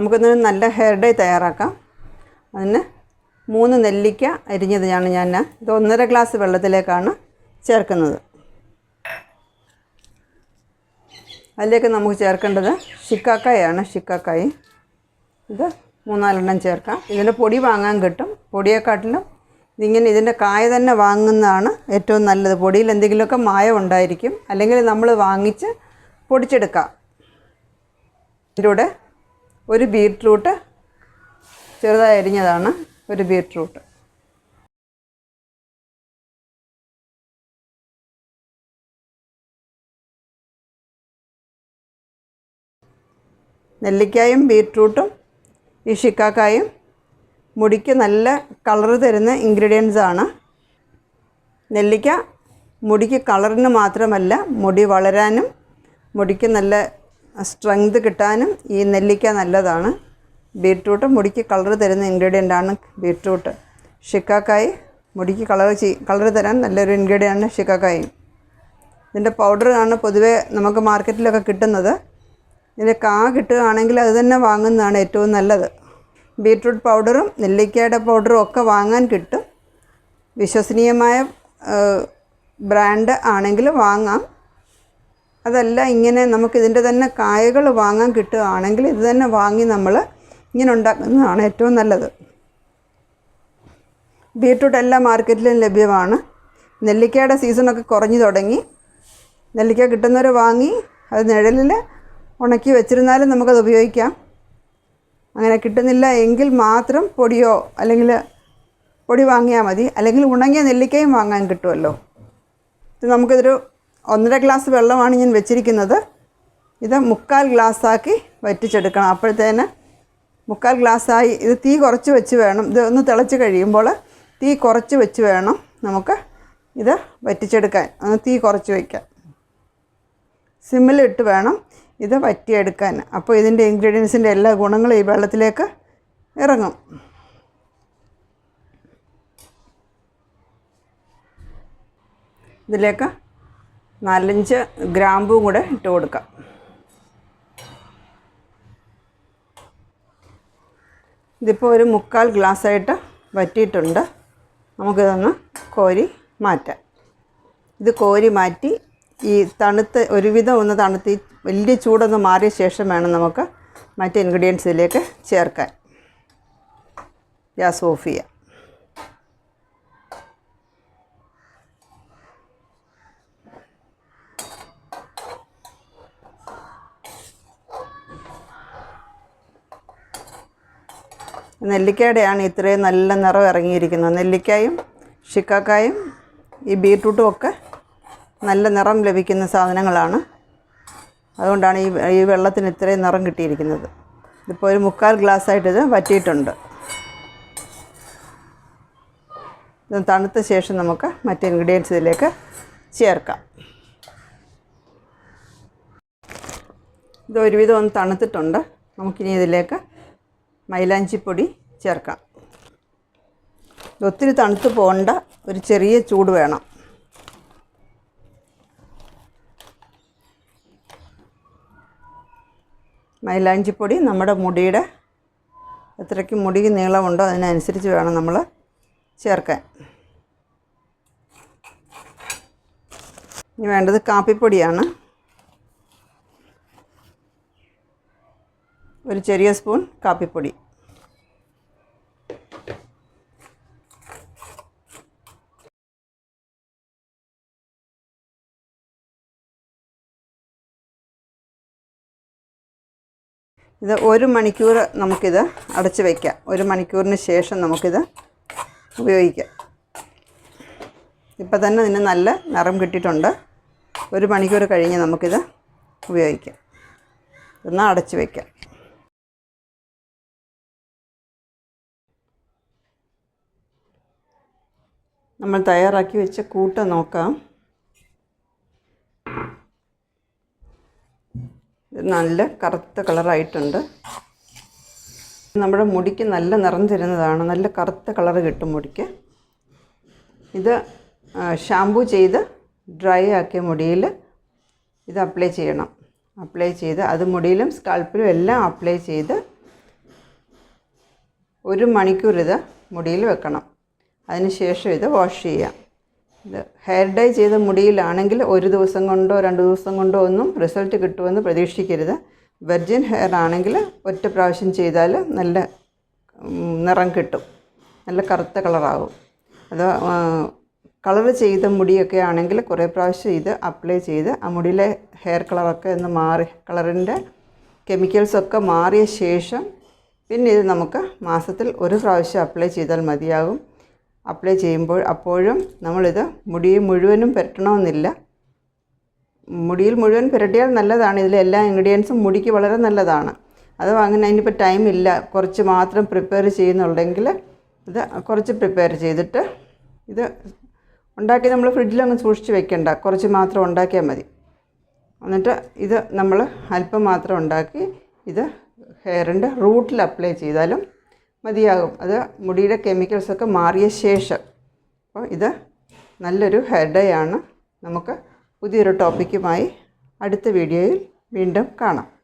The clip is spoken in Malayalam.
നമുക്കിന്ന് നല്ല ഹെയർ ഡേ തയ്യാറാക്കാം. അതിന് മൂന്ന് നെല്ലിക്ക അരിഞ്ഞതാണ് ഞാൻ ഇത് ഒന്നര ഗ്ലാസ് വെള്ളത്തിലേക്കാണ് ചേർക്കുന്നത്. അതിലേക്ക് നമുക്ക് ചേർക്കേണ്ടത് ഷിക്കാക്കായാണ് ഷിക്കാക്കായി ഇത് മൂന്നാലെണ്ണം ചേർക്കാം. ഇതിന്റെ പൊടി വാങ്ങാൻ കിട്ടും. പൊടിയെക്കാട്ടിലും ഇതിങ്ങനെ ഇതിന്റെ കായ തന്നെ വാങ്ങുന്നതാണ് ഏറ്റവും നല്ലത്. പൊടിയിൽ എന്തെങ്കിലുമൊക്കെ മായം ഉണ്ടായിരിക്കും. അല്ലെങ്കിൽ നമ്മൾ വാങ്ങിച്ച് പൊടിച്ചെടുക്കാം. ഇതിലൂടെ ഒരു ബീട്രൂട്ട് ചെറുതായി അരിഞ്ഞതാണ് ഒരു ബീട്രൂട്ട് നെല്ലിക്കായും ബീട്രൂട്ടും ഈ ഷിക്കാക്കായും മുടിക്ക് നല്ല കളർ തരുന്ന ഇൻഗ്രീഡിയൻസ് ആണ്. നെല്ലിക്ക മുടിക്ക് കളറിന് മാത്രമല്ല മുടി വളരാനും മുടിക്ക് നല്ല സ്ട്രെങ്ത് കിട്ടാനും ഈ നെല്ലിക്ക നല്ലതാണ്. ബീട്രൂട്ട് മുടിക്ക് കളർ തരുന്ന ഇൻഗ്രീഡിയന്റ് ആണ് ബീട്രൂട്ട്. ഷിക്കാക്കായി മുടിക്ക് കളർ ചെയ് കളർ തരാൻ നല്ലൊരു ഇൻഗ്രീഡിയന്റ് ആണ് ഷിക്കാക്കായി. ഇതിന്റെ പൗഡറാണ് പൊതുവേ നമുക്ക് മാർക്കറ്റിലൊക്കെ കിട്ടുന്നത്. ഇതിന്റെ കാ കിട്ടുകയാണെങ്കിൽ അത് തന്നെ വാങ്ങുന്നതാണ് ഏറ്റവും നല്ലത്. ബീട്രൂട്ട് പൗഡറും നെല്ലിക്കയുടെ പൗഡറും ഒക്കെ വാങ്ങാൻ കിട്ടും. വിശ്വസനീയമായ ബ്രാൻഡ് ആണെങ്കിൽ വാങ്ങാം. അതല്ല ഇങ്ങനെ നമുക്കിതിന്റെ തന്നെ കായകൾ വാങ്ങാൻ കിട്ടുകയാണെങ്കിൽ ഇത് തന്നെ വാങ്ങി നമ്മൾ ഇങ്ങനെ ഉണ്ടാക്കുന്നതാണ് ഏറ്റവും നല്ലത്. ബീട്രൂട്ട് എല്ലാ മാർക്കറ്റിലും ലഭ്യമാണ്. നെല്ലിക്കയുടെ സീസണൊക്കെ കുറഞ്ഞു തുടങ്ങി. നെല്ലിക്ക കിട്ടുന്നവർ വാങ്ങി അത് നിഴലിൽ ഉണക്കി വെച്ചിരുന്നാലും നമുക്കത് ഉപയോഗിക്കാം. അങ്ങനെ കിട്ടുന്നില്ല എങ്കിൽ മാത്രം പൊടിയോ അല്ലെങ്കിൽ പൊടി വാങ്ങിയാൽ മതി. അല്ലെങ്കിൽ ഉണങ്ങിയ നെല്ലിക്കയും വാങ്ങാൻ കിട്ടുമല്ലോ. നമുക്കിതൊരു ഒന്നര ഗ്ലാസ് വെള്ളമാണ് ഞാൻ വെച്ചിരിക്കുന്നത്. ഇത് മുക്കാൽ ഗ്ലാസ്സാക്കി വറ്റിച്ചെടുക്കണം. അപ്പോഴത്തേന് മുക്കാൽ ഗ്ലാസ്സായി ഇത് തീ കുറച്ച് വെച്ച് വേണം. ഇത് ഒന്ന് തിളച്ച് കഴിയുമ്പോൾ തീ കുറച്ച് വെച്ച് വേണം നമുക്ക് ഇത് വറ്റിച്ചെടുക്കാൻ. തീ കുറച്ച് വയ്ക്കാം. സിമ്മിലിട്ട് വേണം ഇത് വറ്റിയെടുക്കാൻ. അപ്പോൾ ഇതിന്റെ ഇൻഗ്രീഡിയൻസിന്റെ എല്ലാ ഗുണങ്ങളും ഈ വെള്ളത്തിലേക്ക് ഇറങ്ങും. ഇതിലേക്ക് നാലഞ്ച് ഗ്രാമ്പും കൂടെ ഇട്ട് കൊടുക്കാം. ഇതിപ്പോൾ ഒരു മുക്കാൽ ഗ്ലാസ്സായിട്ട് വറ്റിയിട്ടുണ്ട്. നമുക്കിതൊന്ന് കോരി മാറ്റാം. ഇത് കോരി മാറ്റി ഈ തണുത്ത് ഒരുവിധം ഒന്ന് തണുത്ത് വലിയ ചൂടൊന്ന് മാറിയ ശേഷം വേണം നമുക്ക് മറ്റ് ഇൻഗ്രീഡിയൻസിലേക്ക് ചേർക്കാൻ. ഗ്യാസ് ഓഫ് ചെയ്യാം. നെല്ലിക്കയുടെയാണ് ഇത്രയും നല്ല നിറം ഇറങ്ങിയിരിക്കുന്നത്. നെല്ലിക്കായും ഷിക്കാക്കായും ഈ ബീട്രൂട്ടും ഒക്കെ നല്ല നിറം ലഭിക്കുന്ന സാധനങ്ങളാണ്. അതുകൊണ്ടാണ് ഈ ഈ വെള്ളത്തിന് ഇത്രയും നിറം കിട്ടിയിരിക്കുന്നത്. ഇതിപ്പോൾ ഒരു മുക്കാൽ ഗ്ലാസ്സായിട്ട് ഇത് വറ്റിയിട്ടുണ്ട്. ഇത് തണുത്ത ശേഷം നമുക്ക് മറ്റ് ഇൻഗ്രീഡിയൻസ് ഇതിലേക്ക് ചേർക്കാം. ഇത് ഒരുവിധം ഒന്ന് തണുത്തിട്ടുണ്ട്. നമുക്കിനി ഇതിലേക്ക് മൈലാഞ്ചിപ്പൊടി ചേർക്കാം. ഒത്തിരി തണുത്ത് പോകേണ്ട ഒരു ചെറിയ ചൂട് വേണം. മൈലാഞ്ചിപ്പൊടി നമ്മുടെ മുടിയുടെ എത്രയ്ക്ക് മുടി നീളമുണ്ടോ അതിനനുസരിച്ച് വേണം നമ്മൾ ചേർക്കാൻ. ഇനി വേണ്ടത് കാപ്പിപ്പൊടിയാണ്. ഒരു ചെറിയ സ്പൂൺ കാപ്പിപ്പൊടി. ഇത് ഒരു മണിക്കൂർ നമുക്കിത് അടച്ച് വയ്ക്കാം ഒരു മണിക്കൂറിന് ശേഷം നമുക്കിത് ഉപയോഗിക്കാം. ഇപ്പം തന്നെ ഇതിന് നല്ല നിറം കിട്ടിയിട്ടുണ്ട്. ഒരു മണിക്കൂർ കഴിഞ്ഞ് നമുക്കിത് ഉപയോഗിക്കാം. എന്നാൽ അടച്ച് വയ്ക്കാം നമ്മൾ തയ്യാറാക്കി വെച്ച കൂട്ട് നോക്കാം. ഇത് നല്ല കറുത്ത കളറായിട്ടുണ്ട്. നമ്മുടെ മുടിക്ക് നല്ല നിറം തരുന്നതാണ് നല്ല കറുത്ത കളർ കിട്ടും മുടിക്ക്. ഇത് ഷാമ്പൂ ചെയ്ത് ഡ്രൈ ആക്കിയ മുടിയിൽ ഇത് അപ്ലൈ ചെയ്യണം. അപ്ലൈ ചെയ്ത് അത് മുടിയിലും സ്കാൾപ്പിലും എല്ലാം അപ്ലൈ ചെയ്ത് ഒരു മണിക്കൂർ ഇത് മുടിയിൽ വെക്കണം. അതിന് ശേഷം ഇത് വാഷ് ചെയ്യാം. ഇത് ഹെയർ ഡൈ ചെയ്ത മുടിയിലാണെങ്കിൽ ഒരു ദിവസം കൊണ്ടോ രണ്ട് ദിവസം കൊണ്ടോ ഒന്നും റിസൾട്ട് കിട്ടുമെന്ന് പ്രതീക്ഷിക്കരുത്. വെർജിൻ ഹെയർ ആണെങ്കിൽ ഒറ്റ പ്രാവശ്യം ചെയ്താൽ നല്ല നിറം കിട്ടും. നല്ല കറുത്ത കളറാകും അത് കളർ ചെയ്ത മുടിയൊക്കെ ആണെങ്കിൽ കുറേ പ്രാവശ്യം ഇത് അപ്ലൈ ചെയ്ത് ആ മുടിയിലെ ഹെയർ കളറൊക്കെ ഒന്ന് മാറി കളറിന്റെ കെമിക്കൽസൊക്കെ മാറിയ ശേഷം പിന്നെ ഇത് നമുക്ക് മാസത്തിൽ ഒരു പ്രാവശ്യം അപ്ലൈ ചെയ്താൽ മതിയാകും. അപ്ലൈ ചെയ്യുമ്പോൾ അപ്പോഴും നമ്മളിത് മുടി മുഴുവനും പുരട്ടണമെന്നില്ല മുടിയിൽ മുഴുവൻ പുരട്ടിയാൽ നല്ലതാണ്. ഇതിലെ എല്ലാ ഇൻഗ്രീഡിയൻസും മുടിക്ക് വളരെ നല്ലതാണ്. അത് അങ്ങനെ അതിനിപ്പോൾ ടൈം ഇല്ല. കുറച്ച് മാത്രം പ്രിപ്പയർ ചെയ്യുന്നുണ്ടെങ്കിൽ ഇത് കുറച്ച് പ്രിപ്പയർ ചെയ്തിട്ട് ഇത് ഉണ്ടാക്കി നമ്മൾ ഫ്രിഡ്ജിലങ്ങ് സൂക്ഷിച്ച് വെക്കേണ്ട. കുറച്ച് മാത്രം ഉണ്ടാക്കിയാൽ മതി. എന്നിട്ട് ഇത് നമ്മൾ അല്പം മാത്രം ഉണ്ടാക്കി ഇത് ഹെയറിന്റെ റൂട്ടിൽ അപ്ലൈ ചെയ്താലും മതിയാകും. അത് മുടിയുടെ കെമിക്കൽസൊക്കെ മാറിയ ശേഷം. അപ്പോൾ ഇത് നല്ലൊരു ഡേ ആണ്. നമുക്ക് പുതിയൊരു ടോപ്പിക്കുമായി അടുത്ത വീഡിയോയിൽ വീണ്ടും കാണാം.